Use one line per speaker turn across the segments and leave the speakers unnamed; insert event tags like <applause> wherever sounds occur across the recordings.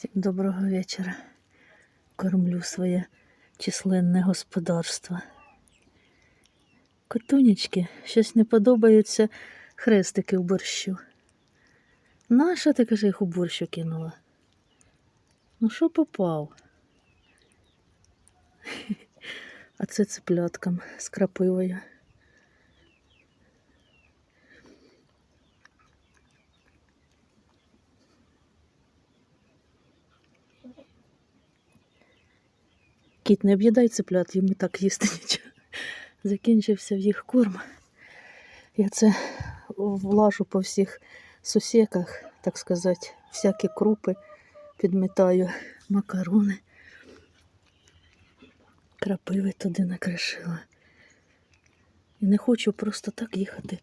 Всім доброго вечора. Кормлю своє численне господарство. Котунечки, щось не подобаються хрестики в борщу. Наша ти каже, їх у борщу кинула? Ну що попав? <laughs> А це цыпляткам з крапивою. Кіт, не об'їдай цыплят, їм і так їсти нічого. Закінчився в їх корм. Я це влажу по всіх сусіках, так сказати, всякі крупи, підмітаю макарони. Крапиви туди накришила. І не хочу просто так їхати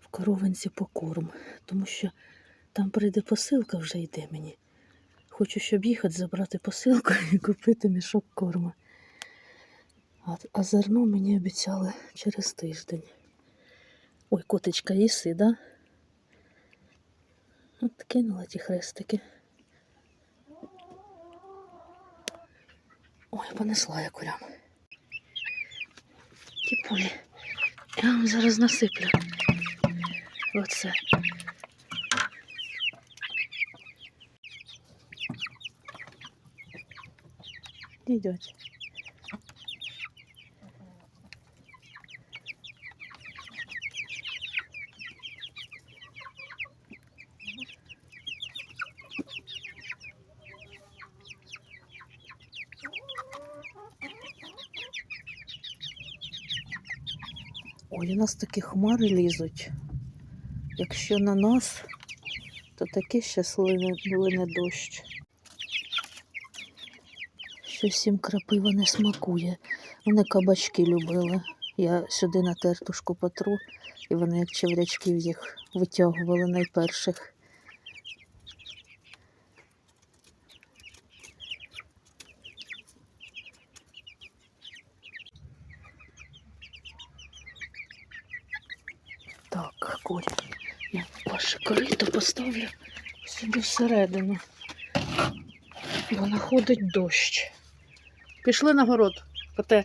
в коровинці по корм, тому що там прийде посилка, вже йде мені. Хочу, щоб їхати, забрати посилку <laughs> і купити мішок корму. А, а зерно мені обіцяли через тиждень. Ой, котечка, їси, да? От кинула ті хрестики. Ой, понесла я курям. Ті полі. Я вам зараз насиплю. Оце. Йдуть. Ой, у нас такі хмари лізуть. Якщо на нас, то таке щасливе лине дощ. Щось їм крапива не смакує. Вони кабачки любили. Я сюди на тертушку потру, і вони як чеврячків їх витягували найперших. Так, курі. Я ваше корито поставлю сюди всередину. Бо находить дощ. Пішли на город, коте.